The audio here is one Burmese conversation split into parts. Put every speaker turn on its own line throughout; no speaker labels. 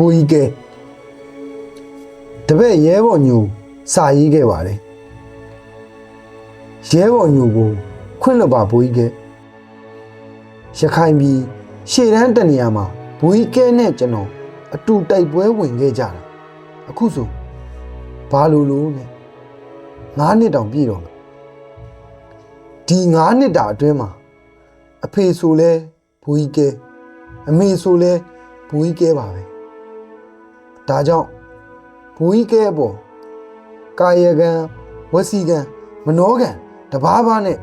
ဘူကြီးကဲတပည့်ရဲဘော်ညိုစာရေးခဲ့ပါတယ်ရဲဘော်ညိုကိုခွင့်လွှတ်ပါဘူကြီးကဲရခိုင်ပြည်ရှေ့တန်းတနေရာမှာဘူကြီးကဲနဲ့ကျွန်တော်အတူတိုက်ပွဲဝင်ခဲ့ကြတာအခုဆိုဘာလို့လို့လဲငါးနှစ်တောင်ပြည့်တော့မယ်ဒီငါးနှစ်တာအတွင်းမှာအဖေဆိုလဲဘူကြီးကဲအမေဆိုလဲဘူကြီးကဲပါပဲ ဒါကြောင့်ဘူကြီးကဲအပေါ်ကာယကံဝစီကံမနောကံတဘာဘာနဲ့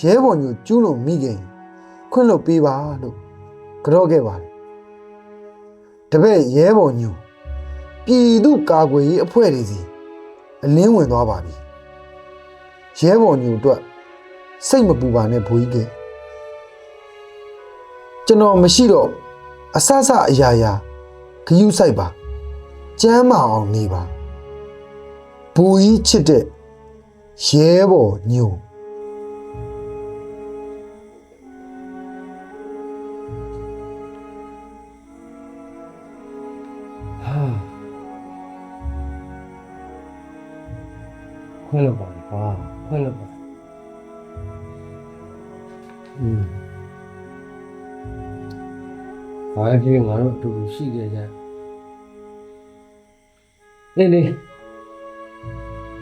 ရဲဘော်ညိုကျူးလို့မိခင်ခွင့်လို့ပေးပါလို့ကြော့ခဲ့ပါတယ်တပည့်ရဲဘော်ညိုပြည်သူကာကွယ်ရေးအဖွဲ့တွေစီအလင်းဝင်သွားပါပြီရဲဘော်ညိုအတွက်စိတ်မပူပါနဲ့ဘူကြီးကဲကျွန်တော်မရှိတော့အဆဆအရာရာဂယုစိုက်ပါ ကျမ်းမာအောင်နေပါဘူကြီးချစ်တဲ့ရဲဘော်ညို
ဟာခွင့်လို့ပါလေကွာခွင့်လို့ပါอืมဘာဖြစ်ငါတို့အတူတူရှိခဲ့ကြ လေလေ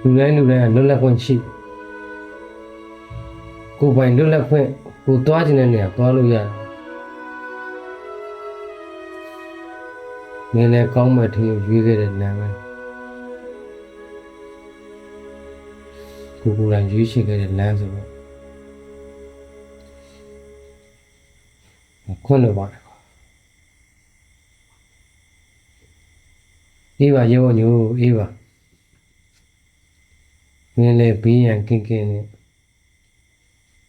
လူတိုင်းလူတိုင်းကလွတ်လပ်ခွင့်ရှိတယ်ကိုယ်ပိုင်လွတ်လပ်ခွင့်ကိုသွားခြင်းတဲ့နေရာသွားလို့ရတယ်နည်းနည်းကောင်းမဲ့ထင်ရွေးခဲ့တဲ့နာမည်ကိုကိုယ်တိုင်ရွေးချယ်ခဲ့တဲ့လမ်းဆိုတော့ခွင့်လို့ပါတယ် အေးပါရေဘောညိုအေးပါမင်းလည်းဘေးရန်ကင်းကင်းနဲ့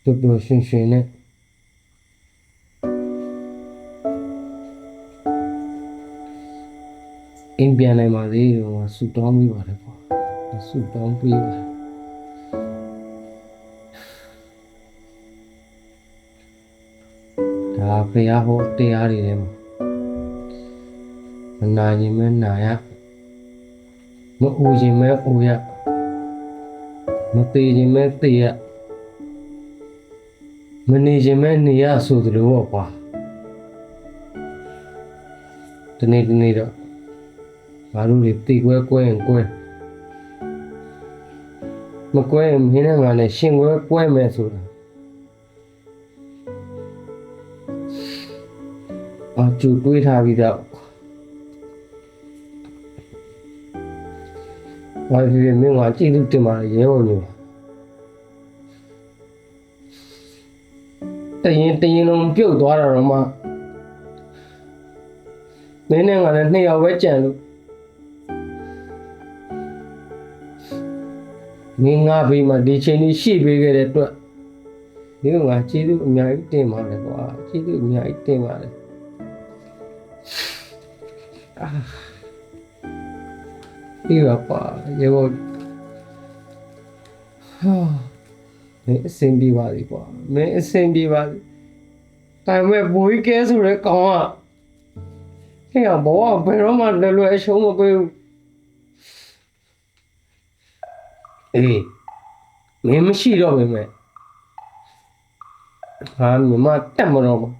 တူတူရှင်ရှင်နဲ့အိမ်ပြန်နိုင်ပါသေးဟိုဆူတောင်းပေးပါတယ်ကွာဆူတောင်းပေးပါဒါဖရာဟောတရားတွေထဲမှာမနာရင်မဲနာရ မအူရင်မဲအူရမသေးရင်မဲသေရမနေရင်မဲနေရဆိုသလိုပေါ့ကွာဒီနေ့ဒီနေ့တော့ငါတို့တွေတိကွဲကွဲရင်ကွဲမကွဲရင်မင်းနဲ့ငါနဲ့ရှင်ကွဲကွဲမယ်ဆိုတာအကျူတွေးထားပြီးတော့ ဘာဖြစ်ဖြစ်မင်းကကြည့်လို့တင်ပါလေရဲဘော်မျိုးတရင်တရင်လုံးပြုတ်သွားတာတော့မှမင်းနဲ့ငါနဲ့နှစ်ယောက်ပဲကြံလို့မင်းငါဘေးမှာဒီချိန်လေးရှိပေးခဲ့တဲ့အတွက်ဒီကငါကျေးဇူးအများကြီးတင်ပါတယ်ကွာကျေးဇူးအများကြီးတင်ပါတယ်အာ ဒီတော့ပါရေဘောဟာမင်းအစင်ပြေပါလေကွာမင်းအစင်ပြေပါလေဒါပေမဲ့ဘိုးကြီးကဲဆိုတဲ့ကောင်ကဟဲ့ဘောကဘယ်တော့မှလွယ်လွယ်အရှုံးမပေးဘူးအေးမင်းမရှိတော့ပဲမဲ့ဟာမြမတက်မတော့ဘူး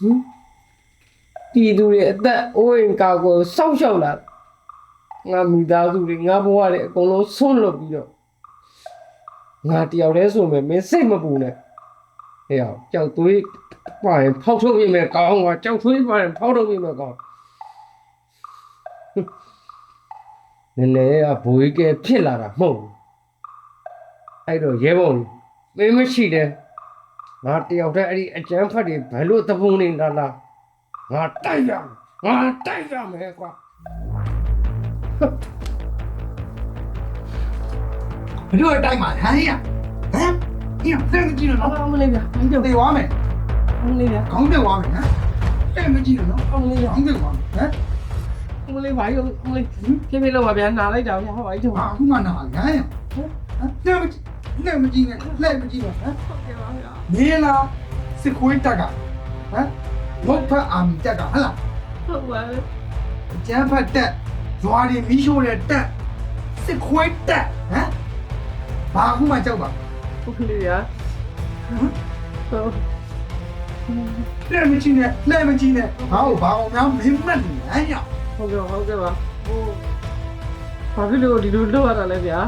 ဟင်ပြည်သူတွေအသက်အိုးအိမ်ကာကိုစောက်ရှောက်လာ ငါမိသားစုတွေငါဘဝတွေအကုန်လုံးဆွန့်လွတ်ပြီးတော့ငါတယောက်တည်းဆိုမယ်မင်းစိတ်မပူနဲ့ဟဲ့အောင်ကြောက်သွေးပါရင်ဖောက်ထုတ်ပြမယ်ကောင်းကွာကြောက်သွေးပါရင်ဖောက်ထုတ်ပြမယ်ကောင်းနည်းနည်းကဘိုးကြီးကဖြစ်လာတာမဟုတ်ဘူးအဲ့တော့ရဲဘော်မင်းမရှိတယ်ငါတယောက်တည်းအဲ့ဒီအကျန်းဖတ်တွေဘယ်လိုသဘုံနေတာလားငါတိုက်ရမယ်ငါတိုက်ရမယ်ကွာ
ဘယ်လိုတိုက်မှာဟမ်ရဟမ်ညစက်မကြည့်တော့
အော်မလေးဗျာဘာကြောက်
တေသွားမယ်
မလေးဗျာ
ခေါင်းပြုတ်သွားမယ်ဟမ်စက်မကြည့်တော့
အော်မလေးဗျာ
ခေါင်းပြုတ်သွားမယ်ဟမ်
မလေးဘာကြောက်မလေးဖြည်းဖြည်းလောက်ပါဗျာနာလိုက်တာဗျာဟောဘာကြောက်
ဟာအခုမှနာဟမ်ရဟမ်စက်မကြည့်လက်မကြည့်နဲ့လက်မကြည့်တော့ဟမ်
ဟုတ်ကဲ့ပါဗျာ
နေလားစစ်ခွေးတက်ကဟမ်ဘုတ်ဖတ်အာမီတက်ကဟဟလားဟ
ဟုတ်ပါလေ
ကျန်းဖတ်တက် ဇွာတွေမီးရှို့တဲ့တက်စစ်ခွဲတက်ဟမ်ဘာအခုမှကြောက်ပါ
ဟုတ်ကဲ့ဗျာဟုတ်
လက်မချင်းနဲ့လက်မချင်းနဲ့ဟောဘာအောင်များမင်းမတ်နေဟမ်ည
ဟုတ်ကဲ့ဟုတ်ကဲ့ပါဟိုဘာဖြစ်လို့ဒီလိုလုပ်ရတာလဲဗျာ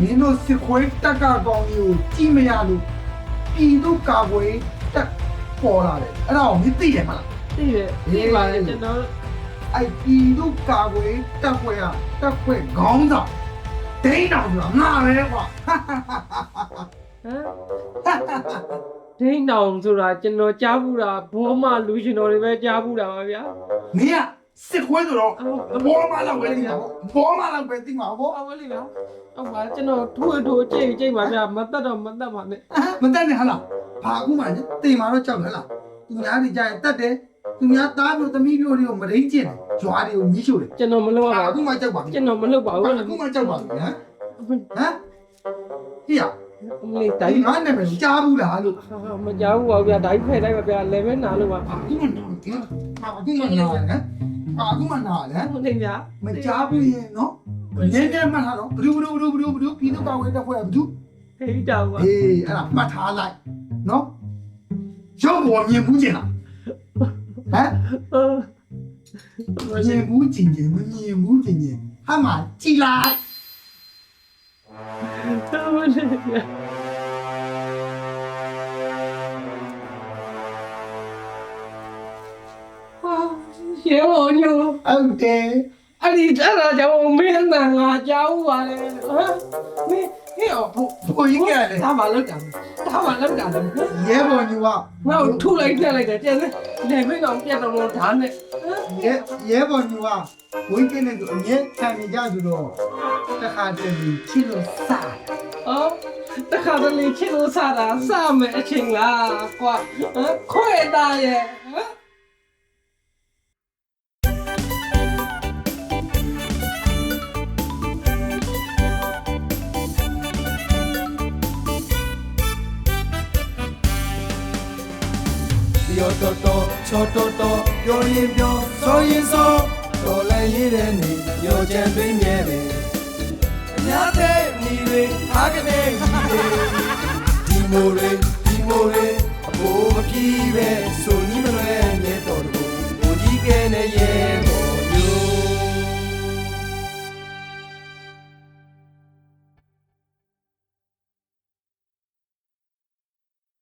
မင်းတို့စစ်ခွဲတက်ကကောင်ကြီးကိုကြည့်မရလို့ပြည်သူကာကွယ်တက်ပေါ်လာတယ်အဲ့ဒါကိုမင်းသိတယ်မလား
သိတယ်သိပါတယ်ကျွန်တော်
အဲ့ပြည်သူကာကွယ်တက်ခွဲကတက်ခွဲခေါင်းဆောင်ဒိန်းတော်ဆိုတာငါပဲကွာ
ဟမ်ဒိန်းတောင်ဆိုတာကျွန်တော်ကြားဘူးတာဘောမလူရှင်တော်တွေပဲကြားဘူးတာပါဗျာ
မင်းကစစ်ခွဲဆိုတော့
ဟုတ်
ဘောမလောက်ပဲသိမှာဘောမလောက်ပဲသိမှာဘော
ဟုတ်ပါလေဗျာဟုတ်ပါကျွန်တော်ထိုးထိုးကြိတ်ကြိတ်ပါဗျာမတတ်တော့မတတ်ပါနဲ့
မတက်နဲ့ဟလားဘာအခုမှတိမ်မာတော့ကြောက်ဟလားသူများတွေကြရင်တက်တယ် သူများသားမျိုးသမီးမျိုးတွေကိုမရင်းကျင်တယ်ကြွားတွေကိုမြည်ရှို့တယ်
ကျွန်တော်မလုပ်ရပါ
အခု
ဘူး
မှကြောက်ပါပြီ
ကျွန်တော်မလုပ်ပါဘူး
အခုမှကြောက်ပါပြီဟမ်ဟမ်ဟိယ
အမလေး
တို
တိုင်း
င်ငါနာမည်ကြားဘူးလားလို့
မကြောက်ဘူးပါဗျာဒိုင်းဖဲတိုင်းပါဗျာလည်းပဲနာလို့ပါ
အခုမှနာတယ်အခုမှနာတယ်ဟမ်အခုမှနာတယ်
ဟုတ်တယ်ဗျာ
မကြားဘူးရင်နော်နည်းနည်းမှတ်ထားတော့ဘဒူဘဒူဘဒူဘဒူဘဒူပြည်သူ့ကောက်ဝဲတက်ဖွဲ့ဘဒူ
ဟေးတောင်ပါ
အေးအဲ့ဒါမှတ်ထားလိုက်နော်ရုပ်ပေါ်မြင်ဘူးကျင်လား ဟမ်
ဟုတ်
မြင်ဘူးကျင်ကျင်မမြင်ဘူးကျင်ကျင်ဟာမကြည်လိုက်
ဟုတ်တယ်ဗျာဟာရေဘောညို
ဟုတ်တယ်
အဲ့ဒီအဲ့ဒါကြောင့်မင်းနဲ့ငါကြောက်ပါလေဟမ်မင်း ဟဲ့ဘို့
ဘိုးကြီးကလည်း
ဒါမှလောက်တာဒါမှလောက်တာလေ
ရဲဘော်ညူက
ငါ့ကိုထုလိုက်ပြက်လိုက်တယ်ကျန်တယ်လေမင်းတော့ပြက်တော့လို့ဓာတ်နဲ့ဟမ်
ရဲရဲဘော်ညူကဝင်းကင်းနဲ့အမြဲခံနေကြသူတော့တခါတည်းချစ်လို့စား
အော်တခါတလေချစ်လို့စားတာစားမယ်အချိန်လားကွာဟမ်ခွဲတာရဲ့
တော့တော့ချောတော့တော့ပြောရင်ပြောဆိုရင်ဆိုတော်လည်းရည်တဲ့နေရောချမ်းတွင်းမြဲတယ်အများတဲ့ညီတွေအားကနေကြီးတွေဒီမိုတွေဒီမိုတွေအဖို့မပြေးပဲဆိုနီးမလွဲမြဲတော်တကူဘိုးကြီးကဲနဲ့ရဲ့